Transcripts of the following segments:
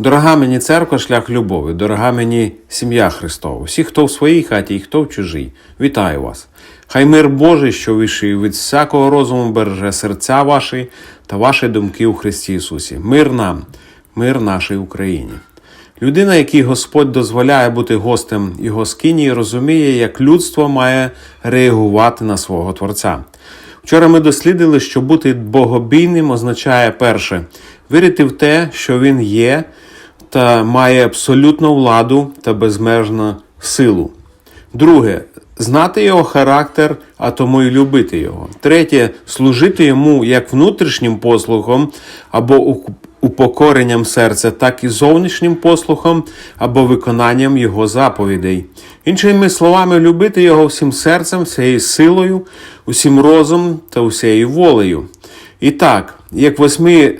Дорога мені церква, шлях любові, дорога мені сім'я Христова, всі, хто в своїй хаті і хто в чужій. Вітаю вас! Хай мир Божий, що вищий від всякого розуму береже серця ваші та ваші думки у Христі Ісусі. Мир нам, мир нашій Україні. Людина, якій Господь дозволяє бути гостем його скині, розуміє, як людство має реагувати на свого Творця. Вчора ми дослідили, що бути богобійним означає перше вірити в те, що він є та має абсолютну владу та безмежну силу. Друге, знати його характер, а тому й любити його. Третє служити йому як внутрішнім послухом або упокоренням серця, так і зовнішнім послухом або виконанням його заповідей. Іншими словами, любити його всім серцем, всією силою, усім розумом та усією волею. І так, як восьми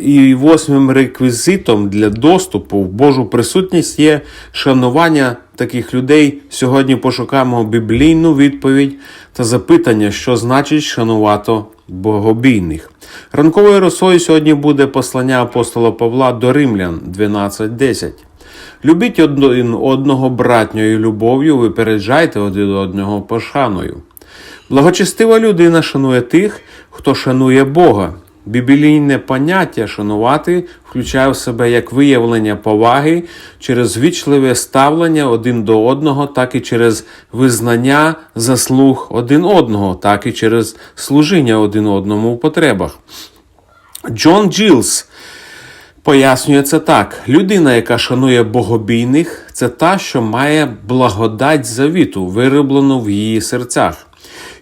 і восьмим реквізитом для доступу в Божу присутність є шанування таких людей. Сьогодні пошукаємо біблійну відповідь та запитання, що значить шанувати богобійних. Ранковою росою сьогодні буде послання апостола Павла до Римлян 12.10. Любіть одного братньою любов'ю, випереджайте один одного пошаною. Благочестива людина шанує тих, хто шанує Бога. Біблійне поняття шанувати включає в себе як виявлення поваги через вічливе ставлення один до одного, так і через визнання заслуг один одного, так і через служіння один одному у потребах. Джон Джилс Пояснює це так: людина, яка шанує богобійних, це та, що має благодать завіту, вироблену в її серцях,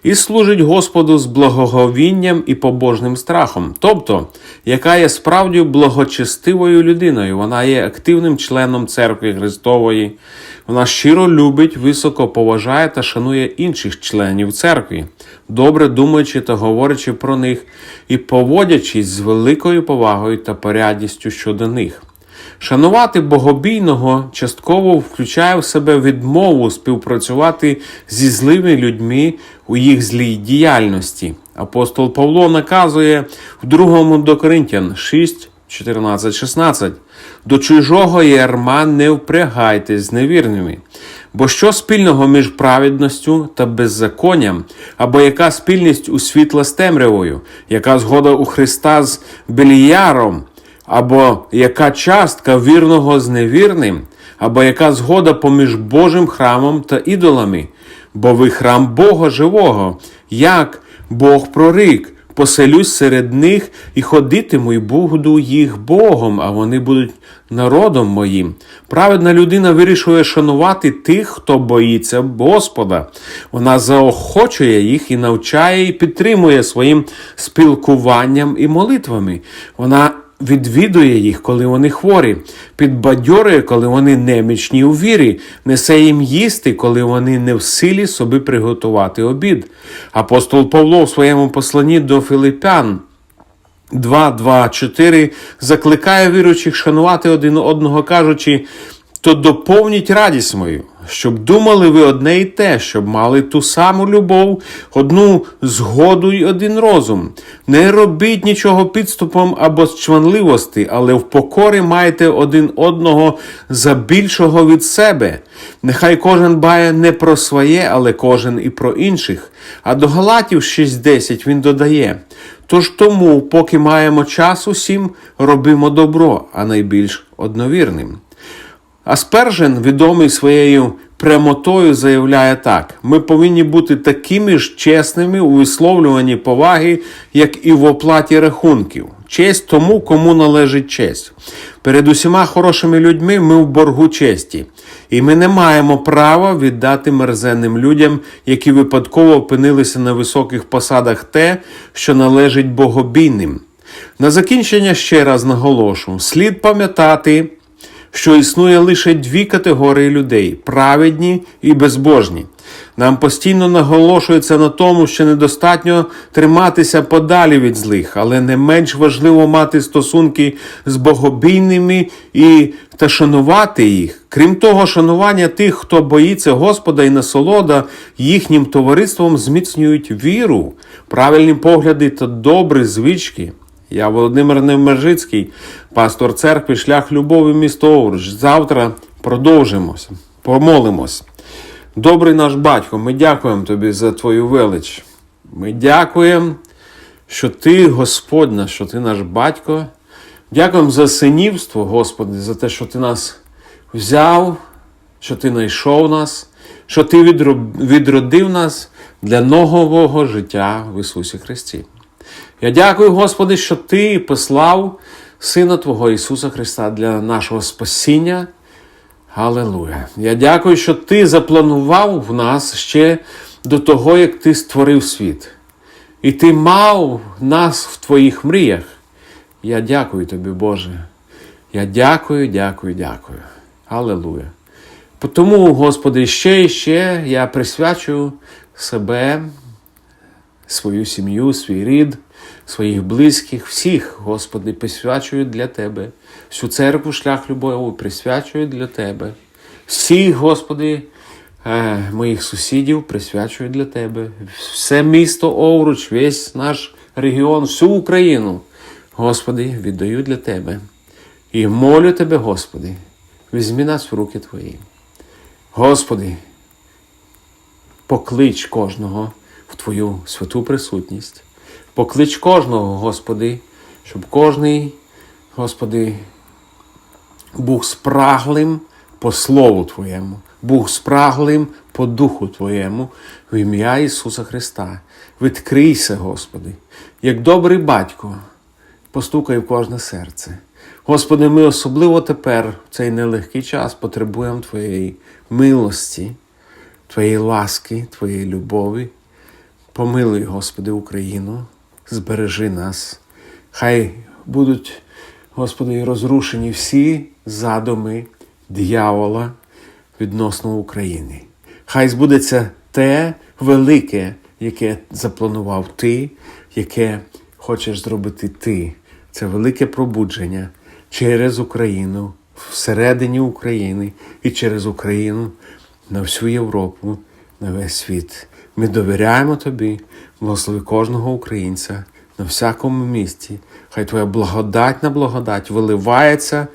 і служить Господу з благоговінням і побожним страхом, тобто, яка є справді благочестивою людиною, вона є активним членом церкви Христової, вона щиро любить, високо поважає та шанує інших членів церкви, добре думаючи та говорячи про них і поводячись з великою повагою та порядністю щодо них. Шанувати богобійного частково включає в себе відмову співпрацювати зі злими людьми у їх злій діяльності. Апостол Павло наказує в 2 до Коринтян 6, 14, 16. До чужого ярма не впрягайтесь з невірними. Бо що спільного між праведністю та беззаконням, або яка спільність у світла з темрявою, яка згода у Христа з Беліяром, або яка частка вірного з невірним, або яка згода поміж Божим храмом та ідолами, бо ви храм Бога живого, як Бог прорік. Поселюсь серед них і ходитиму, і буду їх Богом, а вони будуть народом моїм. Праведна людина вирішує шанувати тих, хто боїться Господа. Вона заохочує їх і навчає, і підтримує своїм спілкуванням і молитвами. Вона відвідує їх, коли вони хворі, підбадьорює, коли вони немічні у вірі, несе їм їсти, коли вони не в силі собі приготувати обід. Апостол Павло в своєму посланні до Филипян 2.2.4 закликає віруючих шанувати один одного, кажучи, то доповніть радість мою, щоб думали ви одне і те, щоб мали ту саму любов, одну згоду й один розум. Не робіть нічого підступом або з чванливості, але в покорі майте один одного за більшого від себе. Нехай кожен бає не про своє, але кожен і про інших. А до Галатів 6.10 він додає. Тож тому, поки маємо час усім, робимо добро, а найбільш одновірним. Аспержен, відомий своєю прямотою, заявляє так: ми повинні бути такими ж чесними у висловлюванні поваги, як і в оплаті рахунків. Честь тому, кому належить честь. Перед усіма хорошими людьми ми в боргу честі, і ми не маємо права віддати мерзенним людям, які випадково опинилися на високих посадах, те, що належить богобійним. На закінчення ще раз наголошу: слід пам'ятати що існує лише дві категорії людей праведні і безбожні. Нам постійно наголошується на тому, що недостатньо триматися подалі від злих, але не менш важливо мати стосунки з богобійними і та шанувати їх. Крім того, шанування тих, хто боїться Господа і насолода їхнім товариством зміцнюють віру, правильні погляди та добрі звички. Я Володимир Невмержицький, пастор церкви, шлях любові місто Овруч. Завтра продовжимося, помолимось. Добрий наш батько, ми дякуємо тобі за твою велич. Ми дякуємо, що ти Господь наш, що ти наш батько. Дякуємо за синівство, Господи, за те, що ти нас взяв, що ти знайшов нас, що ти відродив нас для нового життя в Ісусі Христі. Я дякую, Господи, що Ти послав Сина Твого Ісуса Христа для нашого спасіння. Галилуя. Я дякую, що Ти запланував в нас ще до того, як Ти створив світ. І Ти мав нас в Твоїх мріях. Я дякую Тобі, Боже. Я дякую, дякую, дякую. Аллилуйя. Тому, Господи, ще і ще я присвячую себе, свою сім'ю, свій рід, своїх близьких, всіх, Господи, присвячую для Тебе. Всю церкву шлях любові присвячую для Тебе. Всіх, Господи, е, моїх сусідів присвячую для Тебе. Все місто Овруч, весь наш регіон, всю Україну, Господи, віддаю для Тебе. І молю Тебе, Господи, візьми нас в руки Твої. Господи, поклич кожного Твою святу присутність. Поклич кожного, Господи, щоб кожний, Господи, був спраглим по Слову Твоєму, був спраглим по Духу Твоєму, в ім'я Ісуса Христа. Відкрийся, Господи, як добрий батько, постукай в кожне серце. Господи, ми особливо тепер, в цей нелегкий час, потребуємо Твоєї милості, Твоєї ласки, Твоєї любові. Помилуй, Господи, Україну, збережи нас. Хай будуть, Господи, розрушені всі задуми диявола відносно України. Хай збудеться те велике, яке запланував Ти, яке хочеш зробити Ти. Це велике пробудження через Україну, всередині України і через Україну на всю Європу, на весь світ. Ми довіряємо Тобі, благослови кожного українця на всякому місці. Хай Твоя благодать на благодать виливається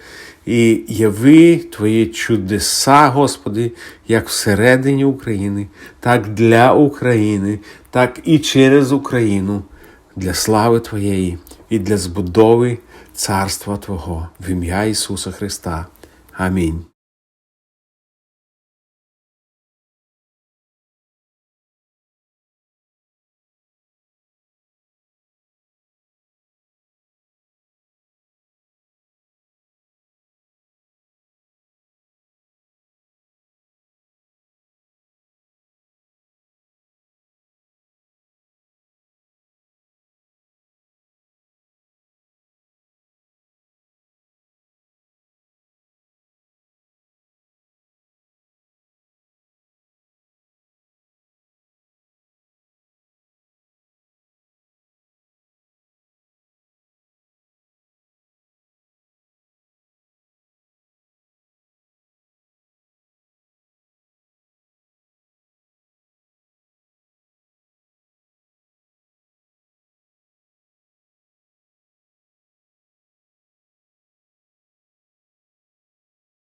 і яви Твої чудеса, Господи, як всередині України, так для України, так і через Україну, для слави Твоєї і для збудови Царства Твого в ім'я Ісуса Христа. Амінь.